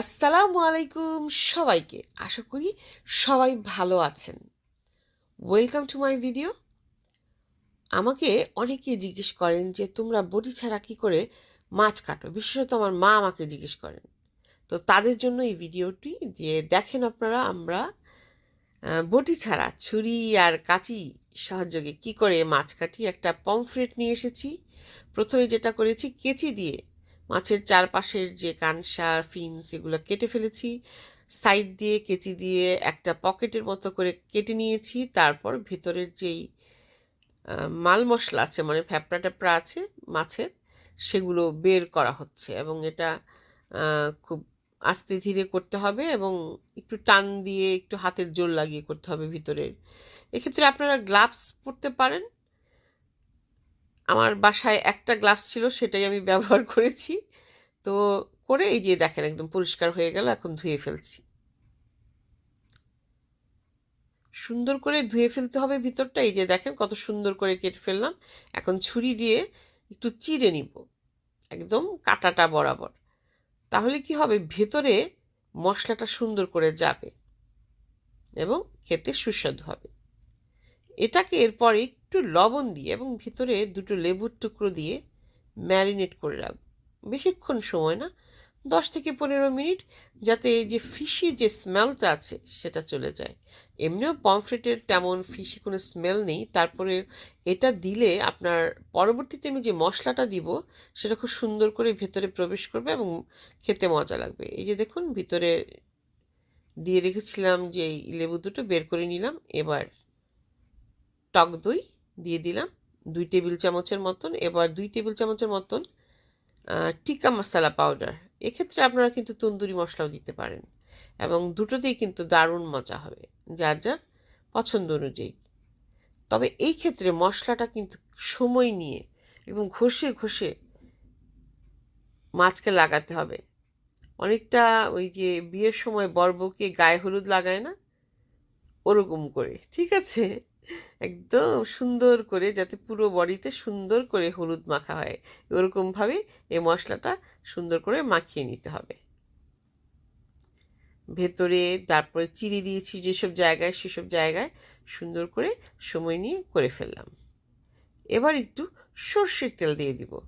আসসালামু আলাইকুম সবাইকে। আশা করি সবাই ভালো আছেন। ওয়েলকাম টু মাই ভিডিও আমাকে অনেকে জিজ্ঞেস করেন যে, তোমরা বটি ছাড়া কী করে মাছ কাটো? বিশেষত আমার মা আমাকে জিজ্ঞেস করেন। তো তাদের জন্য এই ভিডিওটি যে, দেখেন আপনারা, আমরা বটি ছাড়া ছুরি আর কাঁচি সহযোগে কি করে মাছ কাটি? একটা পমফ্রেট নিয়ে এসেছি। প্রথমে যেটা করেছি, কেচি দিয়ে মাছের চারপাশের যে কানসা, ফিন্স এগুলো কেটে ফেলেছি। সাইড দিয়ে কেচি দিয়ে একটা পকেটের মতো করে কেটে নিয়েছি। তারপর ভেতরের যেই মাল মশলা আছে মানে ফ্যাপড়া ট্যাপড়া আছে মাছের, সেগুলো বের করা হচ্ছে এবং এটা খুব আস্তে ধীরে করতে হবে এবং একটু টান দিয়ে একটু হাতের জোর লাগিয়ে করতে হবে ভিতরের। এক্ষেত্রে আপনারা গ্লাভস পরতে পারেন। আমার বাসায় একটা গ্লাভস ছিল, সেটাই আমি ব্যবহার করেছি। তো করে এই যে দেখেন একদম পরিষ্কার হয়ে গেল, এখন ধুয়ে ফেলছি। সুন্দর করে ধুয়ে ফেলতে হবে ভিতরটা। এই যে দেখেন কত সুন্দর করে কেটে ফেললাম। এখন ছুরি দিয়ে একটু চিড়ে নিব, একদম কাটাটা বরাবর। তাহলে কি হবে? ভেতরে মশলাটা সুন্দর করে যাবে এবং খেতে সুস্বাদু হবে। এটাকে এরপর একটু লবণ দিয়ে এবং ভিতরে দুটো লেবুর টুকরো দিয়ে ম্যারিনেট করে রাখব। বেশিক্ষণ সময় না, দশ থেকে পনেরো মিনিট, যাতে যে ফিশি যে স্মেলটা আছে সেটা চলে যায়। এমনিও পমফ্রেটের তেমন ফিশি কোনো স্মেল নেই, তারপরে এটা দিলে আপনার পরবর্তীতে আমি যে মশলাটা দিব, সেটা খুব সুন্দর করে ভেতরে প্রবেশ করবে এবং খেতে মজা লাগবে। এই যে দেখুন, ভিতরে দিয়ে রেখেছিলাম যে এই লেবু দুটো, বের করে নিলাম, এবার টক দই দিয়ে দিলাম, দুই টেবিল চামচের মতন। এবার দুই টেবিল চামচের মতন টিক্কা মশলা পাউডার। এক্ষেত্রে আপনারা কিন্তু তন্দুরি মশলাও দিতে পারেন এবং দুটোতেই কিন্তু দারুণ মজা হবে, যার যার পছন্দ অনুযায়ী। তবে এই ক্ষেত্রে মশলাটা কিন্তু সময় নিয়ে এবং ঘষে ঘষে মাছকে লাগাতে হবে। অনেকটা ওই যে বিয়ের সময় বরবউকে গায়ে হলুদ লাগায় না? ওরকম করে, ঠিক আছে? একদম সুন্দর করে যাতে পুরো বডিতে সুন্দর করে হলুদ মাখা হয়। ওরকমভাবে এই মশলাটা সুন্দর করে মাখিয়ে নিতে হবে। ভেতরে তারপরে চিড়ি দিয়েছি যেসব জায়গায়, সেসব জায়গায় সুন্দর করে সময় নিয়ে করে ফেললাম। এবার একটু সর্ষের তেল দিয়ে দিব।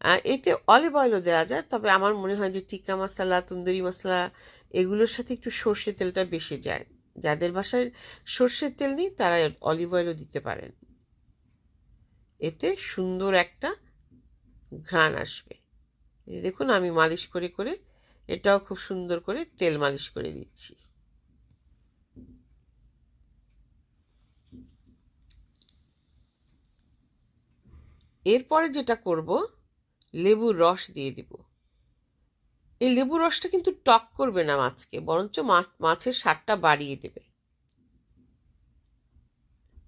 আর এতে অলিভ অয়েলও দেওয়া যায়, তবে আমার মনে হয় যে টিক্কা মশলা, তন্দুরি মশলা, এগুলোর সাথে একটু সর্ষের তেলটা বেশি যায়। যাদের বাসায় সর্ষের তেল নেই, তারা অলিভ অয়েলও দিতে পারেন। এতে সুন্দর একটা ঘ্রাণ আসবে। দেখুন, আমি মালিশ করে করে এটাও খুব সুন্দর করে তেল মালিশ করে দিচ্ছি। এরপরে যেটা করব, লেবুর রস দিয়ে দিব। এই লেবুর রসটা কিন্তু টক করবে না মাছকে, বরঞ্চ মা- মাছের স্বাদটা বাড়িয়ে দেবে।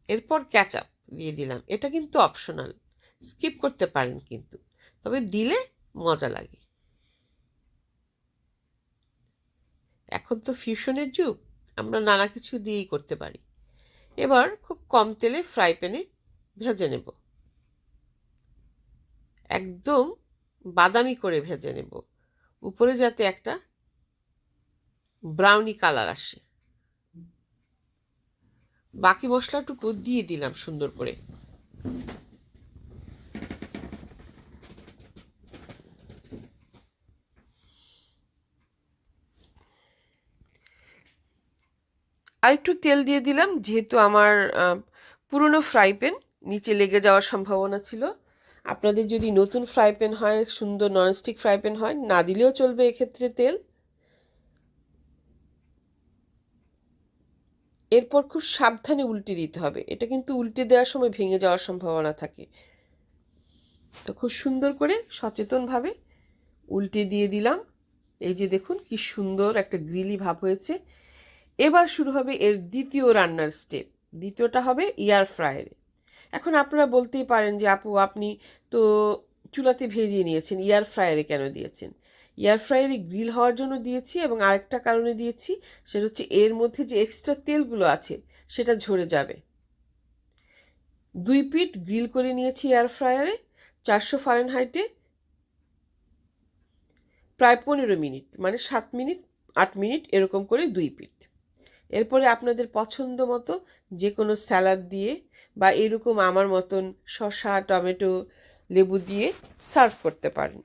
এরপর ক্যাচআপ দিয়ে দিলাম। এটা কিন্তু অপশনাল স্কিপ করতে পারেন কিন্তু। তবে দিলে মজা লাগে। এখন তো ফিউশনের যুগ, আমরা নানা কিছু দিয়েই করতে পারি। এবার খুব কম তেলে ফ্রাই প্যানে ভেজে নেব। একদম বাদামি করে ভেজে নেব। উপরে যাতে একটা ব্রাউনি কালার আসে। বাকি মশলাটুকু দিয়ে দিলাম সুন্দর করে। আর একটু তেল দিয়ে দিলাম, যেহেতু আমার পুরনো ফ্রাই প্যান নিচে লেগে যাওয়ার সম্ভাবনা ছিল। আপনাদের যদি নতুন ফ্রাই প্যান হয়, সুন্দর ননস্টিক ফ্রাই প্যান হয়, না দিলেও চলবে এক্ষেত্রে তেল। এরপর খুব সাবধানে উল্টে দিতে হবে। এটা কিন্তু উল্টে দেওয়ার সময় ভেঙে যাওয়ার সম্ভাবনা থাকে। তো খুব সুন্দর করে সচেতনভাবে উল্টে দিয়ে দিলাম। এই যে দেখুন, কি সুন্দর একটা গ্রিলি ভাব হয়েছে। এবার শুরু হবে এর দ্বিতীয় রান্নার স্টেপ দ্বিতীয়টা হবে এয়ার ফ্রায়ারে এখন আপনারা বলতেই পারেন যে, আপু, আপনি তো চুলাতে ভেজিয়ে নিয়েছেন এয়ার ফ্রায়ারে কেন দিয়েছেন? এয়ার ফ্রায়ারে গ্রিল হওয়ার জন্য দিয়েছি এবং আরেকটা কারণে দিয়েছি, সেটা হচ্ছে এর মধ্যে যে এক্সট্রা তেলগুলো আছে, সেটা ঝরে যাবে। দুই পিট গ্রিল করে নিয়েছি এয়ার ফ্রায়ারে চারশো ফারেনহাইটে প্রায় পনেরো মিনিট মানে সাত মিনিট, আট মিনিট এরকম করে দুই পিঠ এরপরে আপনাদের পছন্দ মতো যে কোনো স্যালাড দিয়ে বা এরকম আমার মতন শসা, টমেটো, লেবু দিয়ে সার্ভ করতে পারেন।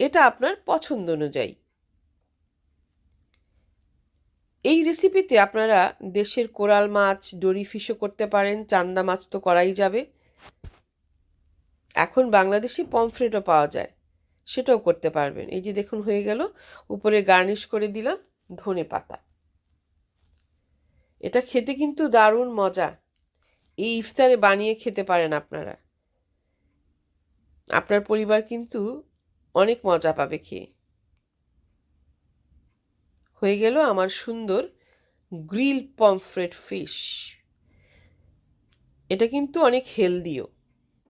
এটা আপনার পছন্দ অনুযায়ী। এই রেসিপিতে আপনারা দেশের কোরাল মাছ, ডরি ফিশও করতে পারেন, চান্দা মাছ তো করাই যাবে। এখন বাংলাদেশি পমফ্রেটও পাওয়া যায়, সেটাও করতে পারবেন। এই যে দেখুন হয়ে গেল, উপরে গার্নিশ করে দিলাম। ধনে পাতা। এটা খেতে কিন্তু দারুণ মজা। এই ইফতারে বানিয়ে খেতে পারেন আপনারা। আপনার পরিবার কিন্তু অনেক মজা পাবে খেয়ে। হয়ে গেল আমার সুন্দর গ্রিল পমফ্রেট ফিশ। এটা কিন্তু অনেক হেলদিও।